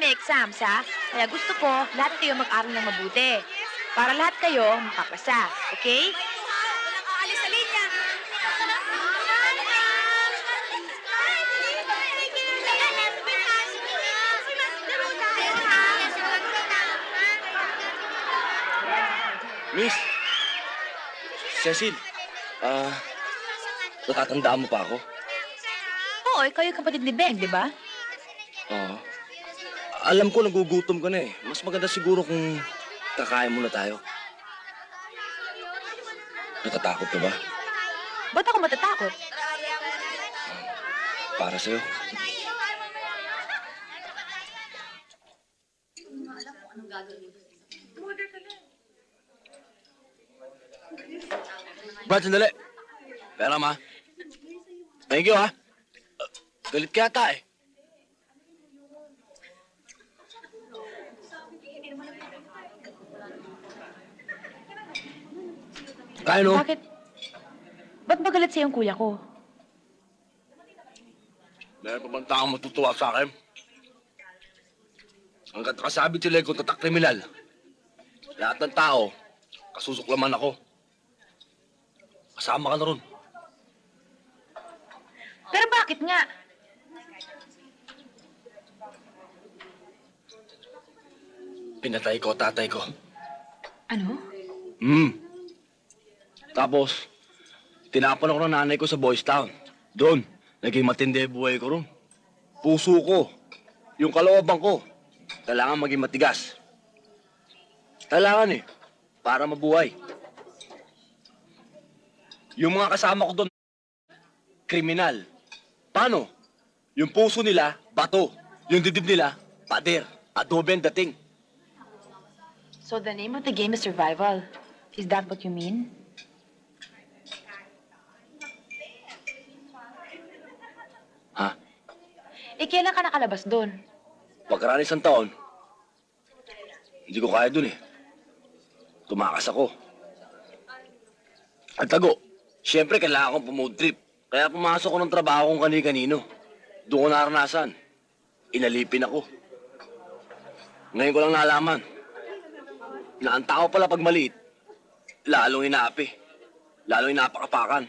exams, ha? Kaya gusto ko, lahat kayo mag-aral ng mabuti. Para lahat kayo makapasa, okay? Walang aalis sa linya. Miss! Cecil, ah, natatandaan mo pa ako? Oo, ikaw yung kapatid ni Ben, di ba? Alam ko nagugutom ka na eh. Mas maganda siguro kung kakain muna tayo. Natatakot ka ba? Ba't ako matatakot? Para sa'yo. Brad, sandali. Pera, ma. Thank you, ha. Uh, galit ka yata eh. Kaya no? Bakit? Ba't magalit sa'yo yung kuya ko? Meron pa bang taong matutuwa sa akin? Ang katakasabi sila kung tatak kriminal. Lahat ng tao, kasusuklaman ako. Kasama ka na ron. Pero bakit nga? Pinatay ko tatay ko. Ano? Hmm. Tapos, tinapan ako ng nanay ko sa Boys Town. Doon, naging matindi buhay ko ron. Puso ko, yung kalooban ko, kailangan maging matigas. Kailangan eh, para mabuhay. Yung mga kasama ko doon, kriminal. Paano? Yung puso nila, bato. Yung dibdib nila, pader. Adobe ang dating. So the name of the game is survival. Is that what you mean? Ha? Eh, kailan ka nakalabas doon? Pagkaraan isang taon, hindi ko kaya dun eh. Tumakas ako. At tago, siyempre kailangan kong pumood trip. Kaya pumasok ko ng trabaho kong kani-kanino. Doon ko naranasan. Inalipin ako. Ngayon ko lang nalaman na ang tao pala pag maliit, lalong inaapi. Lalong inapakapakan.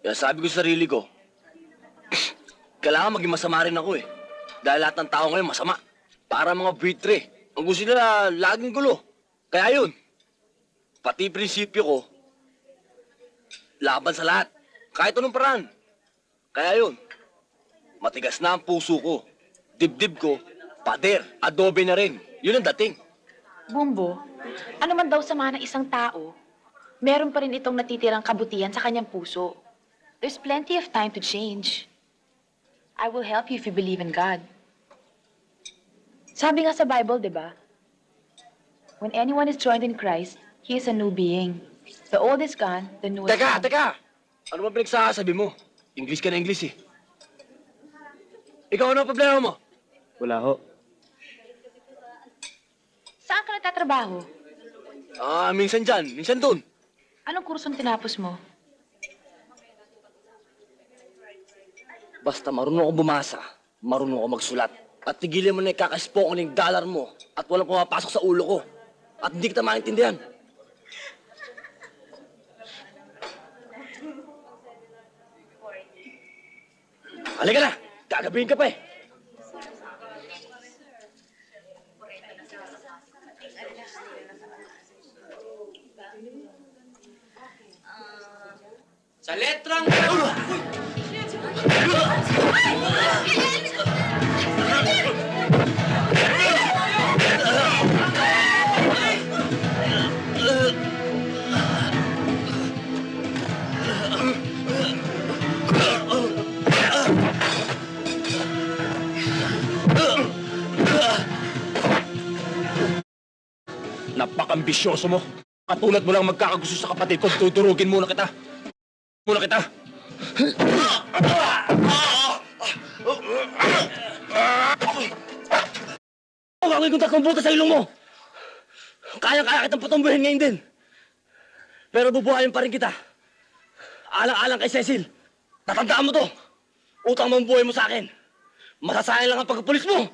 Kaya sabi ko sa sarili ko, kailangan maging masama rin ako eh. Dahil lahat ng tao ngayon masama. Para mga buitre. Ang gusto nila, laging gulo. Kaya yun, pati prinsipyo ko, laban sa lahat. Kahit anong paraan. Kaya yun, matigas na ang puso ko. Dibdib ko, pader, adobe na rin. Yun ang dating. Bumbo, ano man daw sama ng isang tao, meron pa rin itong natitirang kabutihan sa kanyang puso. There's plenty of time to change. I will help you if you believe in God. Sabi nga sa Bible, di ba? When anyone is joined in Christ, he is a new being. The old is gone, the new is Teka, come. teka! Ano ba pinagsasabi mo? English ka na English eh. Ikaw ano ang problema mo? Wala ho. Saan ka nagtatrabaho? Ah, minsan dyan, minsan dun. Anong kursong tinapos mo? Basta marunong ako bumasa, marunong ako magsulat. At tigilan mo na yung kakaspokoning dollar mo at walang pumapasok sa ulo ko. At hindi kita maintindihan. Halika na! Gagabihin ka pa eh! Sa letrang... Napakambisyoso mo. Katulad mo lang magkakagusto sa kapatid ko, tuturugin muna kita. Muna kita. Huwag kong tatlong butas sa ilong mo. Kaya-kaya kitang patumbuhin ngayon din. Pero bubuhayin pa rin kita. Alang-alang kay Cecil. Tatandaan mo to. Utang mo ang buhay mo sa akin. Masasayang lang ang pagkapulis mo.